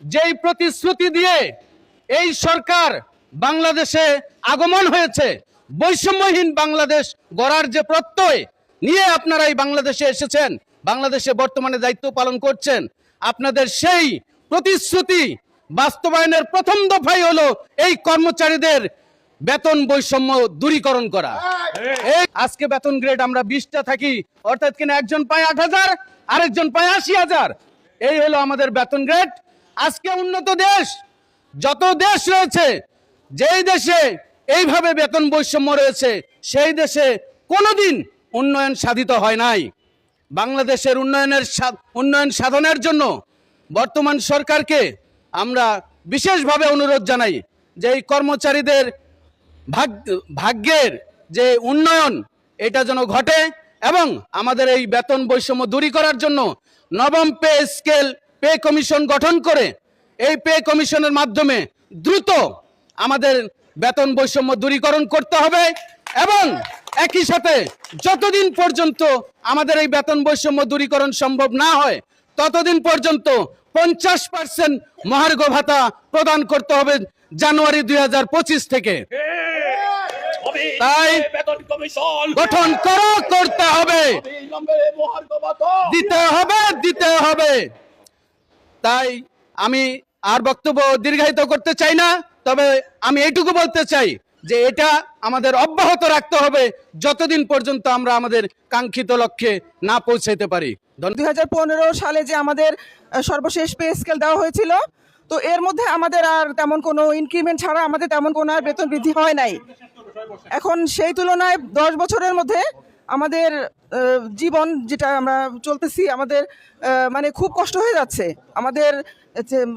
যেই প্রতিশ্রুতি দিয়ে এই সরকার বাংলাদেশে আগমন হয়েছে, বৈষম্যহীন বাংলাদেশ গড়ার যে প্রত্যয় নিয়ে আপনারা এই বাংলাদেশে এসেছেন, বাংলাদেশে বর্তমানে দায়িত্ব পালন করছেন, আপনাদের সেই প্রতিশ্রুতি বাস্তবায়নের প্রথম দফাই হলো এই কর্মচারীদের বেতন বৈষম্য দূরীকরণ করা। এই আজকে বেতন গ্রেড আমরা বিশটা থাকি, অর্থাৎ কিনা একজন পায় আট হাজার, আরেকজন পায় আশি হাজার। এই হলো আমাদের বেতন গ্রেড আজকে উন্নত দেশ, যত দেশ রয়েছে, যেই দেশে এইভাবে বেতন বৈষম্য রয়েছে, সেই দেশে কোনোদিন উন্নয়ন সাধিত হয় নাই। বাংলাদেশের উন্নয়নের উন্নয়ন সাধনের জন্য বর্তমান সরকারকে আমরা বিশেষভাবে অনুরোধ জানাই যে এই কর্মচারীদের ভাগ্য ভাগ্যের যে উন্নয়ন, এটা যেন ঘটে এবং আমাদের এই বেতন বৈষম্য দূরী করার জন্য নবম পে স্কেল পে কমিশন গঠন করে এই পে কমিশনের মাধ্যমে দ্রুত আমাদের বেতন বৈষম্য দূরীকরণ করতে হবে এবং একই সাথে যতদিন পর্যন্ত আমাদের এই বেতন বৈষম্য দূরীকরণ সম্ভব না হয় ততদিন পর্যন্ত পঞ্চাশ পার্সেন্ট মহার্ঘ ভাতা প্রদান করতে হবে জানুয়ারি দুই হাজার পঁচিশ থেকে। তাই গঠন করো করতে হবে। দিতে হবে দিতে হবে। তাই আমি আর বক্তব্য দীর্ঘায়িত করতে চাই না, তবে আমি এইটুকু বলতে চাই যে এটা আমাদের অব্যাহত রাখতে হবে যতদিন পর্যন্ত আমরা আমাদের কাঙ্ক্ষিত লক্ষ্যে না পৌঁছাইতে পারি। দুই সালে যে আমাদের সর্বশেষ পে স্কেল দেওয়া হয়েছিল, তো এর মধ্যে আমাদের আর তেমন কোনো ইনক্রিমেন্ট ছাড়া আমাদের তেমন কোনো আর বেতন বৃদ্ধি হয় নাই। এখন সেই তুলনায় দশ বছরের মধ্যে আমাদের জীবন যেটা আমরা চলতেছি, আমাদের মানে খুব কষ্ট হয়ে যাচ্ছে। আমাদের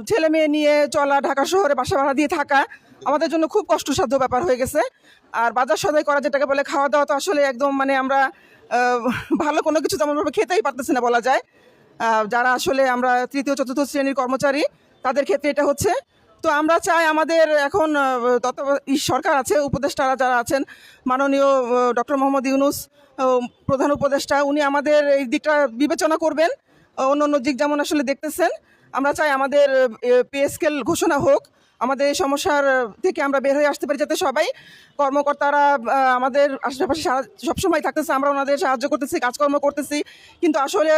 ছেলে মেয়ে নিয়ে চলা, ঢাকা শহরে বাসা ভাড়া দিয়ে থাকা, আমাদের জন্য খুব কষ্টসাধ্য ব্যাপার হয়ে গেছে। আর বাজার সদাই করা যেটাকে বলে, খাওয়া দাওয়া তো আসলে একদম মানে আমরা ভালো কোনো কিছু তেমনভাবে খেতেই পারতেছি না বলা যায়। যারা আসলে আমরা তৃতীয়, চতুর্থ শ্রেণির কর্মচারী, তাদের ক্ষেত্রে এটা হচ্ছে। তো আমরা চাই আমাদের এখন তত সরকার আছে, উপদেষ্টারা যারা আছেন, মাননীয় ডক্টর মোহাম্মদ ইউনুস প্রধান উপদেষ্টা, উনি আমাদের এই দিকটা বিবেচনা করবেন। অন্য অন্য দিক যেমন আসলে দেখতেছেন আমরা চাই আমাদের পে স্কেল ঘোষণা হোক। আমাদের এই সমস্যার থেকে আমরা বের হয়ে আসতে পারি যাতে সবাই কর্মকর্তারা আমাদের আশেপাশে সবসময় থাকতেছে। আমরা ওনাদের সাহায্য করতেছি, কাজকর্ম করতেছি। কিন্তু আসলে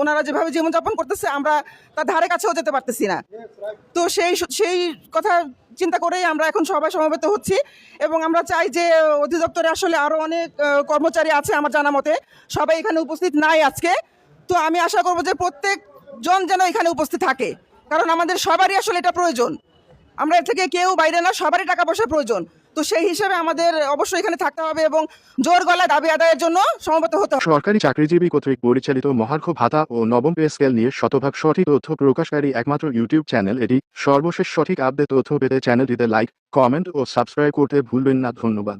ওনারা যেভাবে জীবনযাপন করতেছে, আমরা তার ধারে কাছেও যেতে পারতেছি না। তো সেই সেই কথা চিন্তা করেই আমরা এখন সবাই সমবেত হচ্ছি। এবং আমরা চাই যে, অধিদপ্তরে আসলে আরও অনেক কর্মচারী আছে আমার জানা মতে। সবাই এখানে উপস্থিত নাই আজকে। তো আমি আশা করব যে প্রত্যেকজন যেন এখানে উপস্থিত থাকে। কারণ আমাদের সবারই আসলে এটা প্রয়োজন। আমরা থেকে কেউ বাইরে না, সবারই টাকা পয়সা প্রয়োজন। তো সেই হিসেবে আমাদের অবশ্যই এখানে থাকতে হবে এবং জোর গলা দাবি আদায়ের জন্য সমবেত হতে হবে। সরকারি চাকরিজীবী কর্তৃক পরিচালিত মহার্ঘ ভাতা ও নবম পে স্কেল নিয়ে শতভাগ সঠিক তথ্য প্রকাশকারী একমাত্র ইউটিউব চ্যানেল এটি। সর্বশেষ সঠিক আপডেট তথ্য পেতে চ্যানেলটিতে লাইক, কমেন্ট ও সাবস্ক্রাইব করতে ভুলবেন না। ধন্যবাদ।